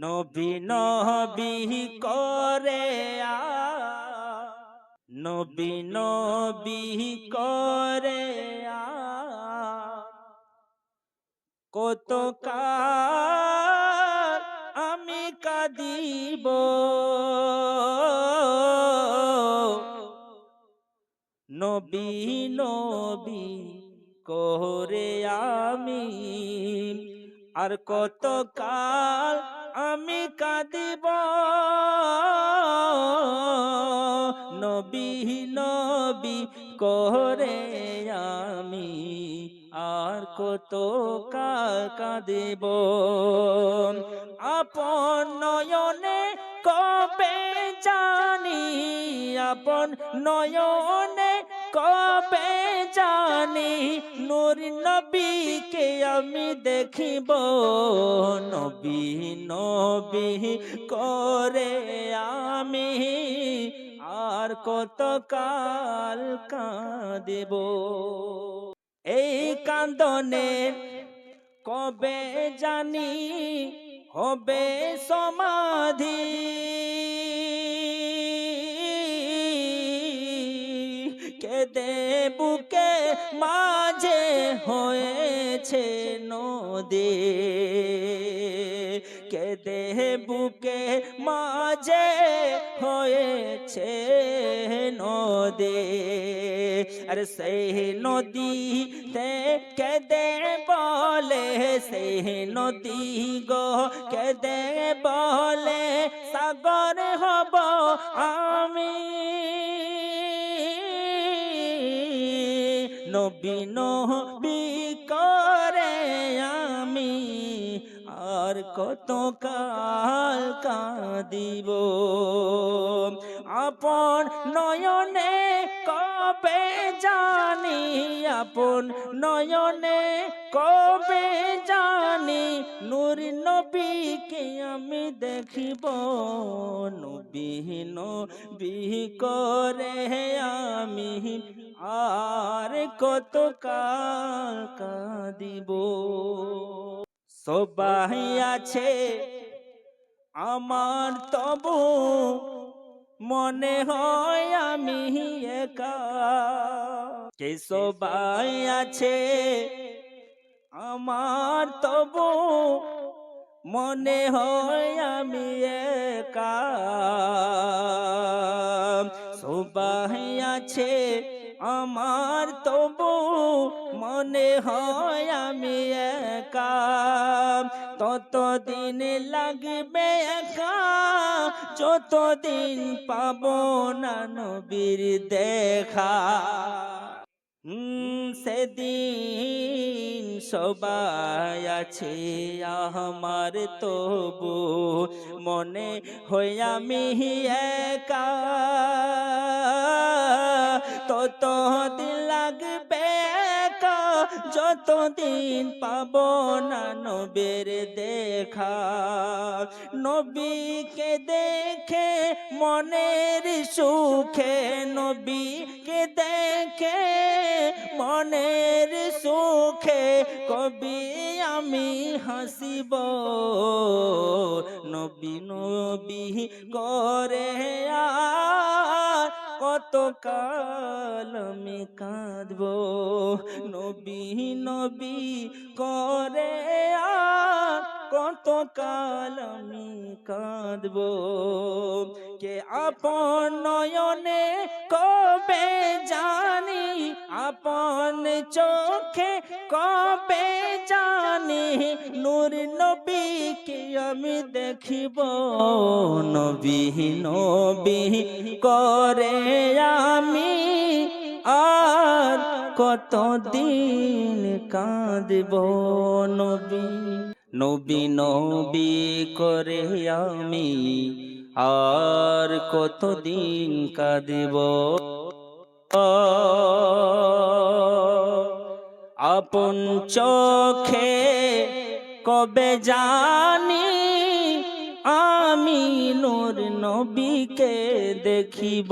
নবী নবী করে নবী নবী করে কত কাল আমি কাঁদিব। নবী নবী করে আমি আর কত কাল আমি কাঁদিব? নবী নবী করে আমি আর কত কাল কাঁদিব? আপন নয়নে কবে জানি, আপন নয়নে কবে জানি নূর নবীকে আমি দেখিব? নবী নবী করে আমি আর কত কাল কাঁদেব? এই কান্দনে কবে জানি হবে সমাধি? কেদে বুকে মাঝে হয়েছে নদী। কেদে বুকে মাঝে হয়েছে নদী। আর সেই নদীতে কেদে বলে, সেই নদী গো কেদে বলে, সাগর হব আমি। নবী নবী করে আমি আর কত কাল কাঁদিব। আপন নয়নে কবে জানি আপন নয়নে কবে জানি নূর নবীকে আমি দেখিব, নবী নবী করে আমি আর কত কাল কাঁদিব। সবাই আছে আমার, তবু মনে হয় আমি একা। কে সবাই আছে আমার তবু মনে হয় আমি একা। সবাই আছে আমার তবু মনে হয় আমি একা। ততদিন লাগবে একা, যতদিন পাব না নবীর দেখা। সেদিন সবাই আছে আমার তবু। মনে হই আমি একা। যতদিন পাব না নবীর দেখা। নবীকে দেখে মনের সুখে, নবীকে দেখে মনের সুখে কবি আমি হাসিব। নবী নবী করে আর কত কাল আমি কাঁদব। নবী নবী করে আর কত কাল আমি কাঁদব। কে আপন নয়নে কবে জানি, আপন চোখে কবে জানি নূর নবীকে আমি দেখিব? নবী নবী করে আমি আর কতদিন কাঁদব? নবী নবী নবী করে আমি আর কতদিন কাঁদব? আপন চোখে কবে জানি আমি নূর নবীকে দেখিব।